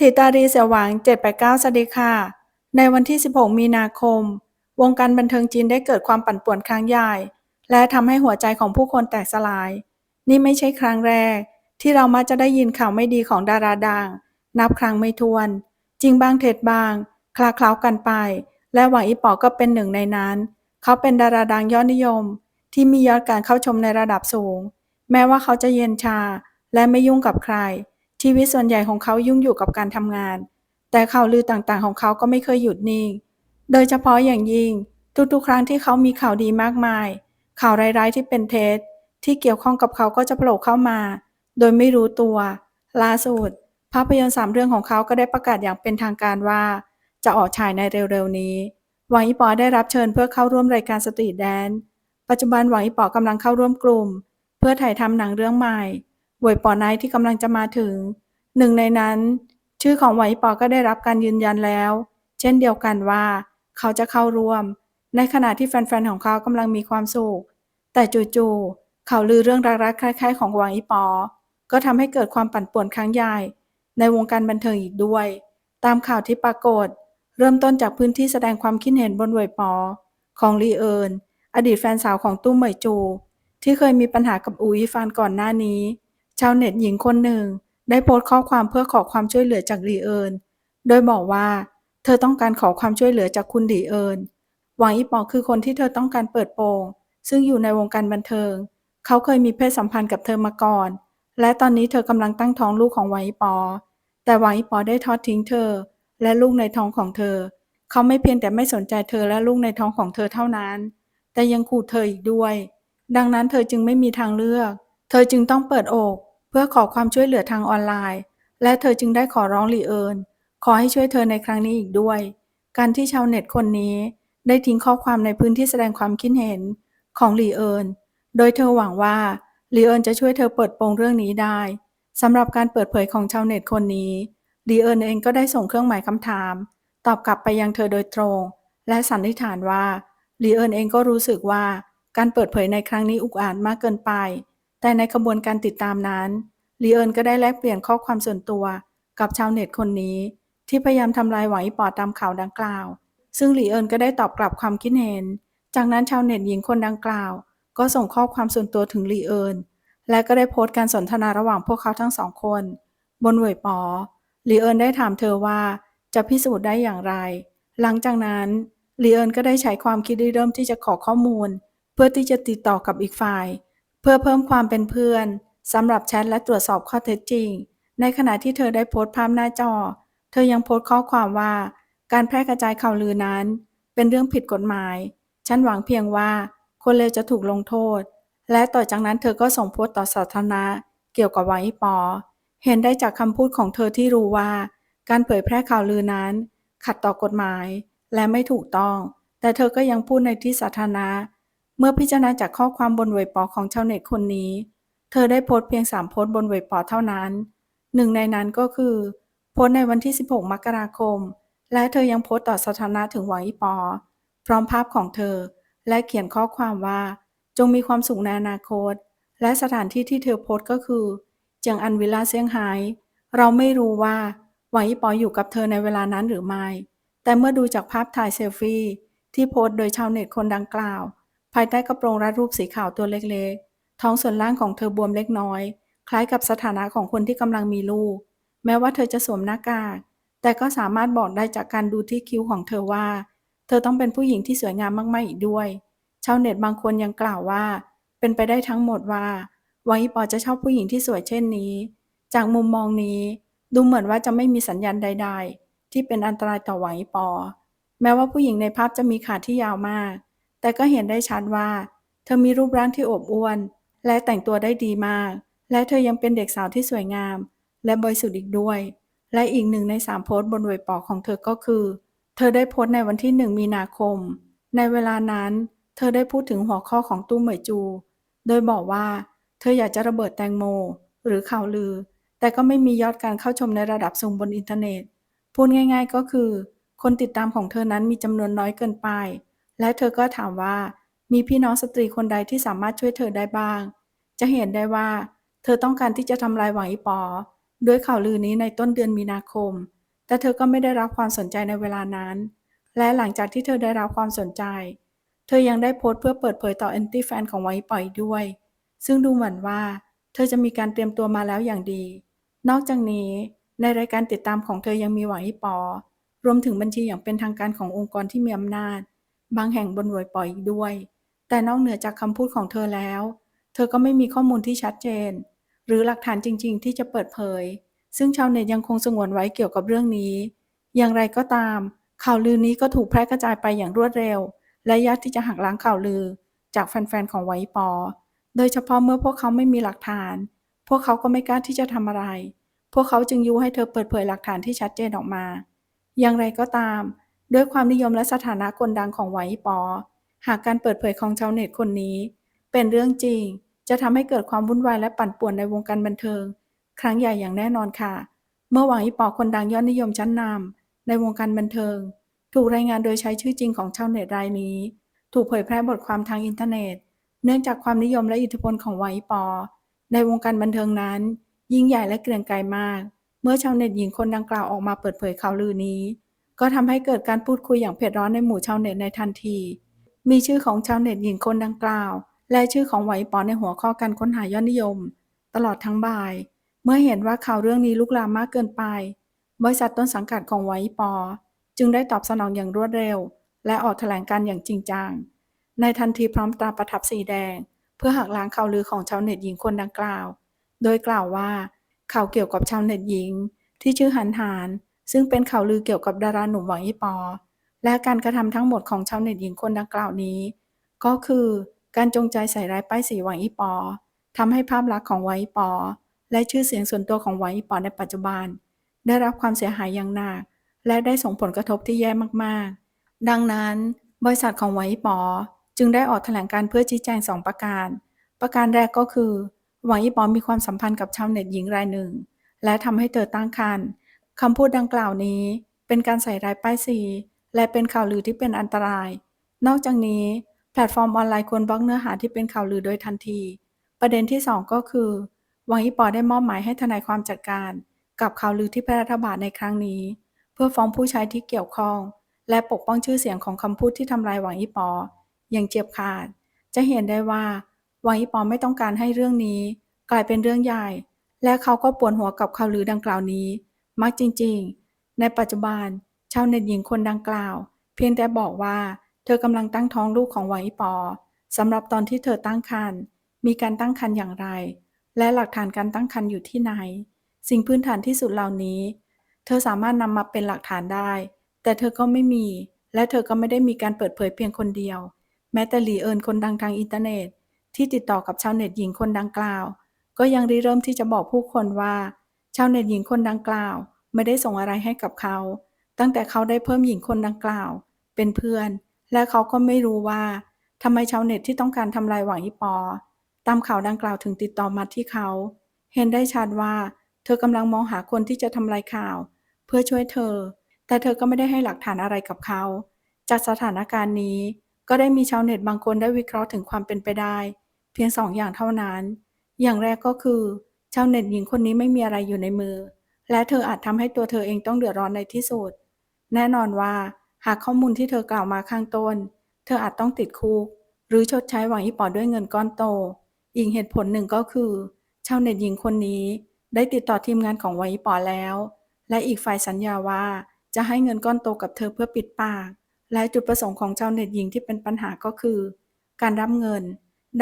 ถิตารีเสี่ยวหวัง789 สวัสดีค่ะ ในวันที่ 16 มีนาคม วงการบันเทิงจีนได้เกิดความปั่นป่วนครั้งใหญ่ และทำให้หัวใจของผู้คนแตกสลาย นี่ไม่ใช่ครั้งแรก ที่เรามักจะได้ยินข่าวไม่ดีของดาราดัง นับครั้งไม่ถ้วน จริงบ้างเท็จบ้าง คลาเคล้ากันไป และหวังอีปอก็เป็นหนึ่งในนั้น เขาเป็นดาราดังยอดนิยม ที่มียอดการเข้าชมในระดับสูง แม้ว่าเขาจะเย็นชาและไม่ยุ่งกับใคร ชีวิตส่วนใหญ่ของเขายุ่งอยู่กับการทำงาน แต่ข่าวลือต่างๆ ของเขาก็ไม่เคยหยุดนิ่ง โดยเฉพาะอย่างยิ่ง ทุกๆ ครั้งที่เขามีข่าวดีมากมาย ข่าวร้ายๆที่เป็นเท็จที่เกี่ยวข้องกับเขาก็จะโผล่เข้ามา โดยไม่รู้ตัว ล่าสุด ภาพยนตร์สามเรื่องของเขาก็ได้ประกาศอย่างเป็นทางการว่า จะออกฉายในเร็วๆนี้ หวังอีปอได้รับเชิญเพื่อเข้าร่วมรายการสตรีทแดนซ์ปัจจุบันหวังอีปอกำลังเข้าร่วมกลุ่ม เพื่อถ่ายทำหนังเรื่องใหม่ หวยปอไนท์ที่กำลังจะมาถึง หนึ่งในนั้น ชื่อของหวังอีป๋อก็ได้รับการยืนยันแล้ว เช่นเดียวกันว่า เขาจะเข้าร่วม ในขณะที่แฟนๆของเขากำลังมีความสุข แต่จู่ๆข่าวลือเรื่องรักๆคล้าย ๆ ของหวังอีปอ ก็ทำให้เกิดความปั่นป่วนครั้งใหญ่ ในวงการบันเทิงอีกด้วย ตามข่าวที่ปรากฏ เริ่มต้นจากพื้นที่แสดงความคิดเห็นบนหวยปอ ของลีเอิญอดีตแฟนสาวของตุ้มเหมยจู ที่เคยมีปัญหากับอูอีฟานก่อนหน้านี้ ชาวเน็ตหญิงคนหนึ่ง ได้โพสต์ข้อความเพื่อขอความช่วยเหลือจากลีเอิญโดยบอกว่า เธอต้องการขอความช่วยเหลือจากคุณลีเอิญหวังอีปอคือคนที่เธอต้องการเปิดโปงซึ่งอยู่ในวงการบันเทิง เขาเคยมีเพศสัมพันธ์กับเธอมาก่อน และตอนนี้เธอกำลังตั้งท้องลูกของหวังอีปอ แต่หวังอีปอได้ทอดทิ้งเธอ และลูกในท้องของเธอ เขาไม่เพียงแต่ไม่สนใจเธอและลูกในท้องของเธอเท่านั้น แต่ยังขู่เธออีกด้วย ดังนั้นเธอจึงไม่มีทางเลือก เธอจึงต้องเปิดอก เพื่อขอความช่วยเหลือทางออนไลน์ และเธอจึงได้ขอร้องหลีเอิญขอให้ช่วยเธอในครั้งนี้อีกด้วย การที่ชาวเน็ตคนนี้ได้ทิ้งข้อความในพื้นที่แสดงความคิดเห็นของหลีเอิญโดยเธอหวังว่าหลีเอิญจะช่วยเธอเปิดโปงเรื่องนี้ได้สำหรับการเปิดเผยของชาวเน็ตคนนี้ลีเอิญเองก็ได้ส่งเครื่องหมายคำถาม ตอบกลับไปยังเธอโดยตรง และสันนิษฐานว่าลีเอิญเองก็รู้สึกว่าการเปิดเผยในครั้งนี้อุกอาจมากเกินไป แต่ในกระบวนการติดตามนั้นลีเอิญก็ได้แลกเปลี่ยนข้อความส่วนตัวกับชาวเน็ตคนนี้ ที่พยายามทำลายหวังอีปอตามข่าวดังกล่าว ซึ่งลีเอิญก็ได้ตอบกลับความคิดเห็น จากนั้นชาวเน็ตหญิงคนดังกล่าว ก็ส่งข้อความส่วนตัวถึงลีเอิญและก็ได้โพสต์การสนทนาระหว่างพวกเขาทั้งสองคน บนเวยปอลีเอิญได้ถามเธอว่าจะพิสูจน์ได้อย่างไร หลังจากนั้นลีเอิญก็ได้ใช้ความคิดริเริ่มที่จะขอข้อมูล เพื่อที่จะติดต่อกับอีกฝ่าย เพื่อเพิ่มความเป็นเพื่อนสำหรับแชทและตรวจสอบข้อเท็จจริง ในขณะที่เธอได้โพสต์ภาพหน้าจอ เธอยังโพสต์ข้อความว่า การแพร่กระจายข่าวลือนั้น เป็นเรื่องผิดกฎหมาย ฉันหวังเพียงว่า คนเลวจะถูกลงโทษ และต่อจากนั้นเธอก็ส่งโพสต์ต่อสาธารณะเกี่ยวกับหวังอีปอ เห็นได้จากคำพูดของเธอที่รู้ว่า การเผยแพร่ข่าวลือนั้น ขัดต่อกฎหมาย และไม่ถูกต้อง แต่เธอก็ยังพูดในที่สาธารณะ เมื่อพิจารณาจากข้อความบนเว็บปอของชาวเน็ตคนนี้ เธอได้โพสต์เพียง 3 โพสต์บนเว็บปอเท่านั้น หนึ่งในนั้นก็คือ โพสต์ในวันที่ 16 มกราคม และเธอยังโพสต์ต่อสาธารณะถึงหวังอีปอ พร้อมภาพของเธอ และเขียนข้อความว่า จงมีความสุขในอนาคต และสถานที่ที่เธอโพสต์ก็คือเจียงอันวิลล่าเซี่ยงไฮ้เราไม่รู้ว่าหวังอีปออยู่กับเธอในเวลานั้นหรือไม่ แต่เมื่อดูจากภาพถ่ายเซลฟี่ที่โพสต์โดยชาวเน็ตคนดังกล่าว ภายใต้กระโปรงรัดรูปสีขาวตัวเล็กๆ ท้องส่วนล่างของเธอบวมเล็กน้อย คล้ายกับสถานะของคนที่กำลังมีลูก แม้ว่าเธอจะสวมหน้ากาก แต่ก็สามารถบอกได้จากการดูที่คิ้วของเธอว่า เธอต้องเป็นผู้หญิงที่สวยงามมากๆอีกด้วย ชาวเน็ตบางคนยังกล่าวว่า เป็นไปได้ทั้งหมดว่าหวังอีปอจะชอบผู้หญิงที่สวยเช่นนี้ จากมุมมองนี้ ดูเหมือนว่าจะไม่มีสัญญาณใด ๆ ที่เป็นอันตรายต่อหวังอีปอ แม้ว่าผู้หญิงในภาพจะมีขาที่ยาวมาก แต่ก็เห็นได้ชัดว่า เธอมีรูปร่างที่อบอ้วน และแต่งตัวได้ดีมาก และเธอยังเป็นเด็กสาวที่สวยงาม และบริสุทธิ์อีกด้วย และอีกหนึ่งในสามโพสต์บนเว็บปอของเธอก็คือ เธอได้โพสต์ในวันที่หนึ่งมีนาคม ในเวลานั้น เธอได้พูดถึงหัวข้อของตู้เหมยจู โดยบอกว่า เธออยากจะระเบิดแตงโม หรือข่าวลือ แต่ก็ไม่มียอดการเข้าชมในระดับสูงบนอินเทอร์เน็ตพูดง่าย ๆ ก็คือ คนติดตามของเธอนั้นมีจำนวนน้อยเกินไป และเธอก็ถามว่า มีพี่น้องสตรีคนใดที่สามารถช่วยเธอได้บ้าง จะเห็นได้ว่า เธอต้องการที่จะทำลายหวังอีปอ ด้วยข่าวลือนี้ในต้นเดือนมีนาคม แต่เธอก็ไม่ได้รับความสนใจในเวลานั้น และหลังจากที่เธอได้รับความสนใจ เธอยังได้โพสต์เพื่อเปิดเผยต่อแอนตี้แฟนของไวท์ปอยด้วย ซึ่งดูเหมือนว่า เธอจะมีการเตรียมตัวมาแล้วอย่างดี นอกจากนี้ในรายการติดตามของเธอยังมีหวังอีปอ รวมถึงบัญชีอย่างเป็นทางการขององค์กรที่มีอำนาจ บางแห่งบนหวยปอยอีกด้วย แต่นอกเหนือจากคำพูดของเธอแล้ว เธอก็ไม่มีข้อมูลที่ชัดเจน หรือหลักฐานจริง ๆ ที่จะเปิดเผย ซึ่งชาวเน็ตยังคงสงวนไว้เกี่ยวกับเรื่องนี้ อย่างไรก็ตาม ข่าวลือนี้ก็ถูกแพร่กระจายไปอย่างรวดเร็ว และยากที่จะหักล้างข่าวลือ จากแฟนๆของไวปอ โดยเฉพาะเมื่อพวกเขาไม่มีหลักฐาน พวกเขาก็ไม่กล้าที่จะทำอะไร พวกเขาจึงยุให้เธอเปิดเผยหลักฐานที่ชัดเจนออกมา อย่างไรก็ตาม ด้วยความนิยมและสถานะคนดังของไวปอ หากการเปิดเผยของชาวเน็ตคนนี้ เป็นเรื่องจริง จะทำให้เกิดความวุ่นวายและปั่นป่วนในวงการบันเทิง ครั้งใหญ่อย่างแน่นอนค่ะ เมื่อหวังอีปอคนดังยอดนิยมชั้นนำในวงการบันเทิง ถูกรายงานโดยใช้ชื่อจริงของชาวเน็ตรายนี้ ถูกเผยแพร่บทความทางอินเทอร์เน็ต เนื่องจากความนิยมและอิทธิพลของไวปอ ในวงการบันเทิงนั้น ยิ่งใหญ่และเกรียงไกรมาก เมื่อชาวเน็ตหญิงคนดังกล่าวออกมาเปิดเผยข่าวลือนี้ ก็ทำให้เกิดการพูดคุยอย่างเผ็ดร้อนในหมู่ชาวเน็ตในทันที มีชื่อของชาวเน็ตหญิงคนดังกล่าว และชื่อของไหวปอในหัวข้อการค้นหายอดนิยม ตลอดทั้งบ่าย เมื่อเห็นว่าข่าวเรื่องนี้ลุกลามมากเกินไป บริษัทต้นสังกัดของไหวปอ จึงได้ตอบสนองอย่างรวดเร็ว และออกแถลงการอย่างจริงจัง ในทันทีพร้อมตราประทับสีแดง เพื่อหักล้างข่าวลือของชาวเน็ตหญิงคนดังกล่าว โดยกล่าวว่าข่าวเกี่ยวกับชาวเน็ตหญิง ที่ชื่อหันหาน ซึ่งเป็นข่าวลือเกี่ยวกับดาราหนุ่มหวังอีปอ และการกระทำทั้งหมดของชาวเน็ตหญิงคนดังกล่าวนี้ ก็คือการจงใจใส่ร้ายป้ายสีหวังอีปอทำให้ภาพลักษณ์ของหวังอีปอ และชื่อเสียงส่วนตัวของหวังอีปอในปัจจุบัน ได้รับความเสียหายอย่างหนัก และได้ส่งผลกระทบที่แย่มากๆ ดังนั้น บริษัทของหวังอีปอ จึงได้ออกแถลงการเพื่อชี้แจงสองประการ ประการแรกก็คือหวังอีปอมีความสัมพันธ์กับชาวเน็ตหญิงรายหนึ่ง และทำให้เธอตั้งครรภ์ คำพูดดังกล่าวนี้เป็นการใส่ร้ายป้ายสี และเป็นข่าวลือที่เป็นอันตราย นอกจากนี้ แพลตฟอร์มออนไลน์ควรบล็อกเนื้อหาที่เป็นข่าวลือโดยทันที ประเด็นที่ 2 ก็คือวังอีปอได้มอบหมายให้ทนายความจัดการ กับข่าวลือที่แพร่ระบาดในครั้งนี้ เพื่อฟ้องผู้ใช้ที่เกี่ยวข้อง และปกป้องชื่อเสียงของคำพูดที่ทำลายหวังอีปอ อย่างเจียบขาด จะเห็นได้ว่าหวังอีปอไม่ต้องการให้เรื่องนี้ กลายเป็นเรื่องใหญ่ และเขาก็ปวดหัวกับข่าวลือดังกล่าวนี้ มากจริงๆ ในปัจจุบันชาวเน็ตหญิงคนดังกล่าว เพียงแต่บอกว่า เธอกำลังตั้งท้องลูกของหวังอีปอสำหรับตอนที่เธอตั้งครรภ์มีการตั้งครรภ์อย่างไร และหลักฐานการตั้งครรภ์อยู่ที่ไหน สิ่งพื้นฐานที่สุดเหล่านี้ เธอสามารถนำมาเป็นหลักฐานได้ แต่เธอก็ไม่มี และเธอก็ไม่ได้มีการเปิดเผยเพียงคนเดียว แม้แต่หลีเอิญคนดังทางอินเทอร์เน็ต ที่ติดต่อกับชาวเน็ตหญิงคนดังกล่าว ก็ยังริเริ่มที่จะบอกผู้คนว่า ชาวเน็ตหญิงคนดังกล่าว ไม่ได้ส่งอะไรให้กับเขา ตั้งแต่เขาได้เพิ่มหญิงคนดังกล่าว เป็นเพื่อน และเขาก็ไม่รู้ว่าทำไมชาวเน็ตที่ต้องการทำลายหวังอีปอ ตามข่าวดังกล่าวถึงติดต่อมาที่เขา เห็นได้ชัดว่า เธอกำลังมองหาคนที่จะทำลายข่าว เพื่อช่วยเธอ แต่เธอก็ไม่ได้ให้หลักฐานอะไรกับเขา จากสถานการณ์นี้ ก็ได้มีชาวเน็ตบางคนได้วิเคราะห์ถึงความเป็นไปได้ เพียงสองอย่างเท่านั้น อย่างแรกก็คือ ชาวเน็ตหญิงคนนี้ไม่มีอะไรอยู่ในมือ และเธออาจทำให้ตัวเธอเองต้องเดือดร้อนในที่สุด แน่นอนว่า หากข้อมูลที่เธอกล่าวมาข้างต้น เธออาจต้องติดคุก หรือชดใช้หวังอีปอด้วยเงินก้อนโต อีกเหตุผลหนึ่งก็คือ ชาวเน็ตหญิงคนนี้ ได้ติดต่อทีมงานของหวังอีปอแล้ว และอีกฝ่ายสัญญาว่าจะให้เงินก้อนโตกับเธอเพื่อปิดปาก และจุดประสงค์ของชาวเน็ตหญิงที่เป็นปัญหาก็คือ การรับเงิน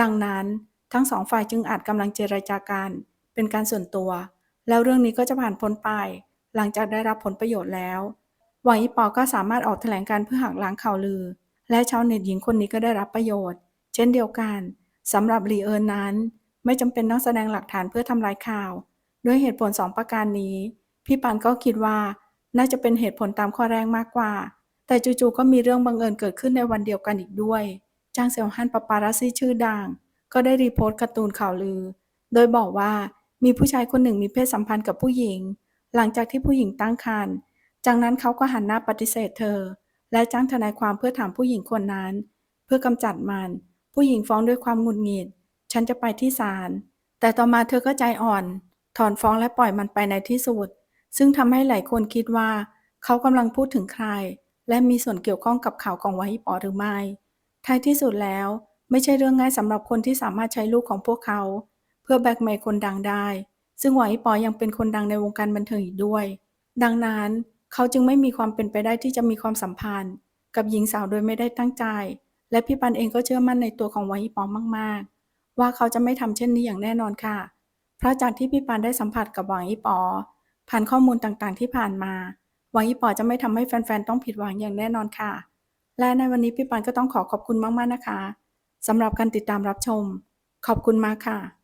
ดังนั้นทั้งสองฝ่ายจึงอาจกำลังเจรจากัน เป็นการส่วนตัว แล้วเรื่องนี้ก็จะผ่านพ้นไป หลังจากได้รับผลประโยชน์แล้วหวังอีปอก็สามารถออกแถลงการเพื่อหักล้างข่าวลือ และชาวเน็ตหญิงคนนี้ก็ได้รับประโยชน์ เช่นเดียวกันสำหรับลีเอิร์นนั้น ไม่จำเป็นต้องแสดงหลักฐานเพื่อทำลายข่าว ด้วยเหตุผลสองประการนี้ พี่ปันก็คิดว่าน่าจะเป็นเหตุผลตามข้อแรกมากกว่า แต่จู่ๆก็มีเรื่องบังเอิญเกิดขึ้นในวันเดียวกันอีกด้วยจางเซียวฮั่นปาปารัสซี่ชื่อดัง ก็ได้รีโพสต์การ์ตูนข่าวลือ โดยบอกว่า มีผู้ชายคนหนึ่งมีเพศสัมพันธ์กับผู้หญิง หลังจากที่ผู้หญิงตั้งครรภ์ จากนั้นเขาก็หันหน้าปฏิเสธเธอ และจ้างทนายความเพื่อถามผู้หญิงคนนั้น เพื่อกำจัดมัน ผู้หญิงฟ้องด้วยความหงุดหงิด ฉันจะไปที่ศาล แต่ต่อมาเธอก็ใจอ่อน ถอนฟ้องและปล่อยมันไปในที่สุด ซึ่งทำให้หลายคนคิดว่า เขากำลังพูดถึงใคร และมีส่วนเกี่ยวข้องกับข่าวของวาฮิปอหรือไม่ ท้ายที่สุดแล้ว ไม่ใช่เรื่องง่ายสำหรับคนที่สามารถใช้ลูกของพวกเขา พื่อแบกเมย์คนดังได้ ซึ่งหวาฮิปอยังเป็นคนดังในวงการบันเทิงอีกด้วย ดังนั้นเขาจึงไม่มีความเป็นไปได้ที่จะมีความสัมพันธ์ กับหญิงสาวโดยไม่ได้ตั้งใจ และพี่ปันเองก็เชื่อมั่นในตัวของหวาฮิปอมาก ๆ ว่าเขาจะไม่ทำเช่นนี้อย่างแน่นอนค่ะ เพราะจากที่พี่ปานได้สัมผัสกับหวังอีปอผ่านข้อมูลต่างๆ ที่ผ่านมาหวังอีปอจะไม่ทำให้แฟนๆ ต้องผิดหวังอย่างแน่นอนค่ะ และในวันนี้พี่ปานก็ต้องขอขอบคุณมากๆนะคะสำหรับการติดตามรับชม ขอบคุณมากค่ะ